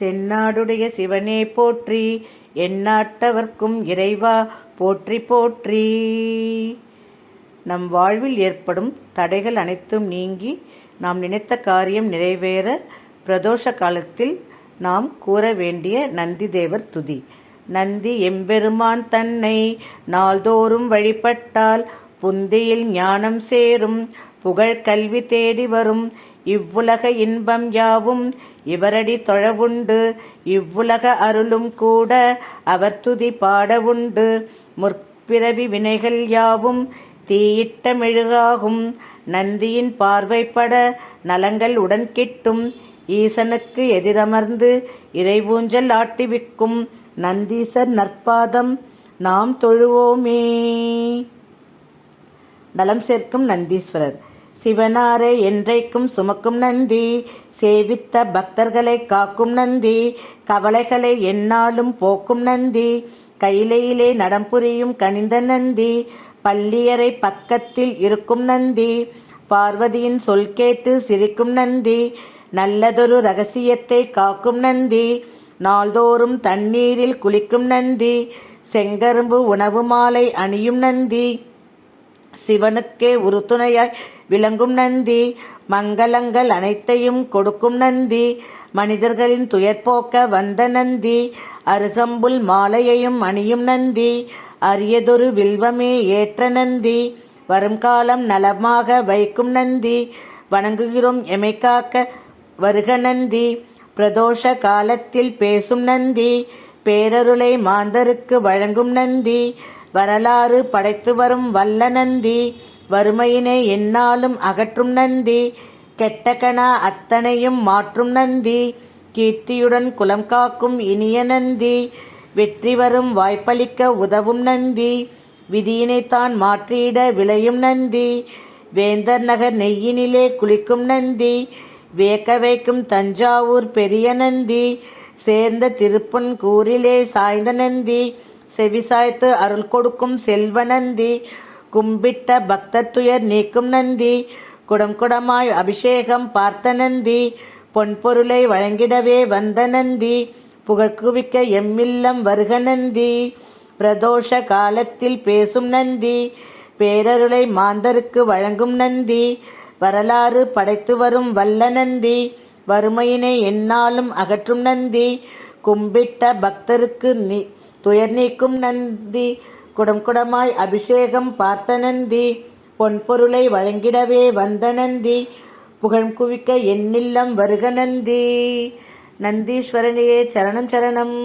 தென்னாடுடைய சிவனே போற்றி எந்நாட்டவர்க்கும் இறைவா போற்றி போற்றி. நம் வாழ்வில் ஏற்படும் தடைகள் அனைத்தும் நீங்கி நாம் நினைத்த காரியம் நிறைவேற பிரதோஷ காலத்தில் நாம் கூற வேண்டிய நந்தி தேவர் துதி. நந்தி எம்பெருமான் தன்னை நாள்தோறும் வழிபட்டால் புந்தியில் ஞானம் சேரும் புகழ் கல்வி தேடி வரும். இவ்வுலக இன்பம் யாவும் இவரடி தொழவுண்டு. இவ்வுலக அருளும் கூட அவர் துதி பாடவுண்டு. முற்பிறவி வினைகள் யாவும் தீயிட்ட மெழுகாகும். நந்தியின் பார்வைப்பட நலங்கள் உடன் கிட்டும். ஈசனுக்கு எதிரமர்ந்து இறைவூஞ்சல் ஆட்டிவிக்கும் நந்தீசர் நற்பாதம் நாம் தொழுவோமே. நலம் சேர்க்கும் நந்தீஸ்வரர். சிவனாரை என்றைக்கும் சுமக்கும் நந்தி. சேவித்த பக்தர்களை காக்கும் நந்தி கவலைகளை எந்நாளும் போக்கும் நந்தி கையிலையிலே நடம்புரியும் கனிந்த நந்தி பள்ளியறை பக்கத்தில் இருக்கும் நந்தி பார்வதியின் சொல் கேட்டு சிரிக்கும் நந்தி நல்லதொரு ரகசியத்தை காக்கும் நந்தி நாள்தோறும் தண்ணீரில் குளிக்கும் நந்தி செங்கரும்பு உணவு மாலை அணியும் நந்தி சிவனுக்கே உறுதுணையாய் விளங்கும் நந்தி மங்களங்கள் அனைத்தையும் கொடுக்கும் நந்தி. மனிதர்களின் துயர் போக்க வந்த நந்தி. அருகம்புல் மாலையையும் அணியும் நந்தி. அரியதொரு வில்வமே ஏற்ற நந்தி. வரும் காலம் நலமாக வைக்கும் நந்தி. வணங்குகிறோம் எமைக்காக்க வருக நந்தி. பிரதோஷ காலத்தில் பேசும் நந்தி. பேரருளை மாந்தருக்கு வழங்கும் நந்தி. வரலாறு படைத்து வரும் வல்ல நந்தி. வறுமையினை என்னாலும் அகற்றும் நந்தி. கெட்டகனா அத்தனையும் மாற்றும் நந்தி. கீர்த்தியுடன் குலம் காக்கும் இனிய நந்தி. வெற்றி வரும் வாய்ப்பளிக்க உதவும் நந்தி. விதியினைத்தான் மாற்றிட விளையும் நந்தி. வேந்தர் நகர் நெய்யினிலே குளிக்கும் நந்தி. வியக்க வைக்கும் தஞ்சாவூர் பெரிய நந்தி. சேர்ந்த திருப்பன்கூரிலே சாய்ந்த நந்தி. செவிசாய்த்து அருள் கொடுக்கும் செல்வ நந்தி. கும்பிட்ட பக்தர் துயர் நீக்கும் நந்தி. குடம் குடமாய் அபிஷேகம் பார்த்த நந்தி. பொன்பொருளை வழங்கிடவே வந்த நந்தி. புகழ்குவிக்க எம்மில்லம் வருக நந்தி. பிரதோஷ காலத்தில் பேசும் நந்தி. பேரருளை மாந்தருக்கு வழங்கும் நந்தி. வரலாறு படைத்து வரும் வல்ல நந்தி. வறுமையினை என்னாலும் அகற்றும் நந்தி. கும்பிட்ட பக்தருக்கு நீ துயர் நீக்கும் நந்தி. குடம் குடமாய் அபிஷேகம் பார்த்த நந்தி பொன்பொருளை வழங்கிடவே வந்த நந்தி புகழ் குவிக்க எண்ணில்லம் வருக நந்தி நந்தீஸ்வரனையே சரணம் சரணம்.